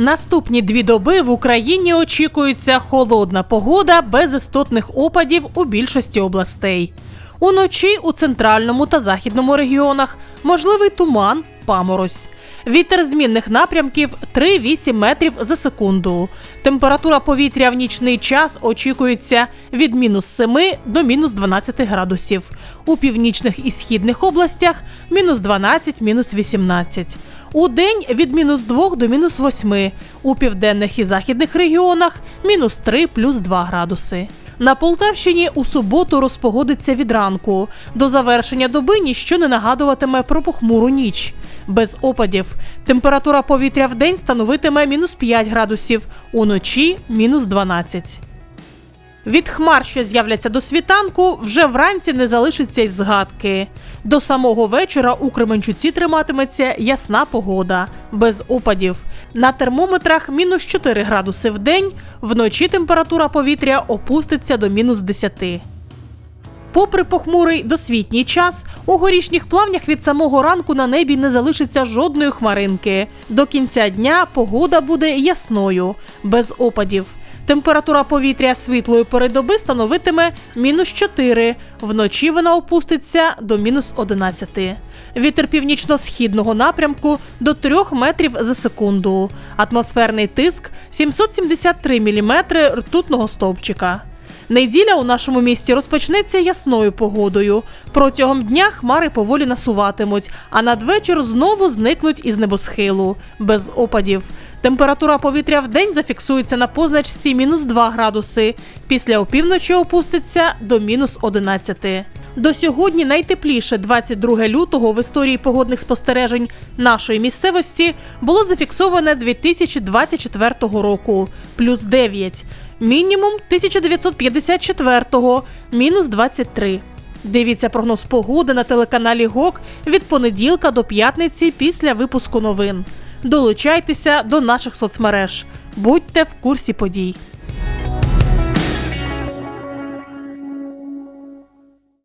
Наступні дві доби в Україні очікується холодна погода без істотних опадів у більшості областей. Уночі у центральному та західному регіонах можливий туман, паморозь. Вітер змінних напрямків 3-8 метрів за секунду. Температура повітря в нічний час очікується від мінус 7 до мінус 12 градусів. У північних і східних областях мінус 12, мінус 18. У день від мінус 2 до мінус 8. У південних і західних регіонах мінус 3 плюс 2 градуси. На Полтавщині у суботу розпогодиться від ранку. До завершення доби ніщо не нагадуватиме про похмуру ніч. Без опадів. Температура повітря в день становитиме мінус 5 градусів, уночі мінус 12. Від хмар, що з'являться до світанку, вже вранці не залишиться й згадки. До самого вечора у Кременчуці триматиметься ясна погода, без опадів. На термометрах мінус 4 градуси в день, вночі температура повітря опуститься до мінус 10. Попри похмурий досвітній час, у горішніх плавнях від самого ранку на небі не залишиться жодної хмаринки. До кінця дня погода буде ясною, без опадів. Температура повітря світлої пори доби становитиме мінус 4, вночі вона опуститься до мінус 11. Вітер північно-східного напрямку до 3 метрів за секунду. Атмосферний тиск 773 міліметри ртутного стовпчика. Неділя у нашому місті розпочнеться ясною погодою. Протягом дня хмари поволі насуватимуть, а надвечір знову зникнуть із небосхилу, без опадів. Температура повітря в день зафіксується на позначці мінус 2 градуси. Після опівночі опуститься до мінус 11. До сьогодні найтепліше 22 лютого в історії погодних спостережень нашої місцевості було зафіксоване 2024 року плюс 9. Мінімум 1954-го мінус 23. Дивіться прогноз погоди на телеканалі ГОК від понеділка до п'ятниці після випуску новин. Долучайтеся до наших соцмереж. Будьте в курсі подій.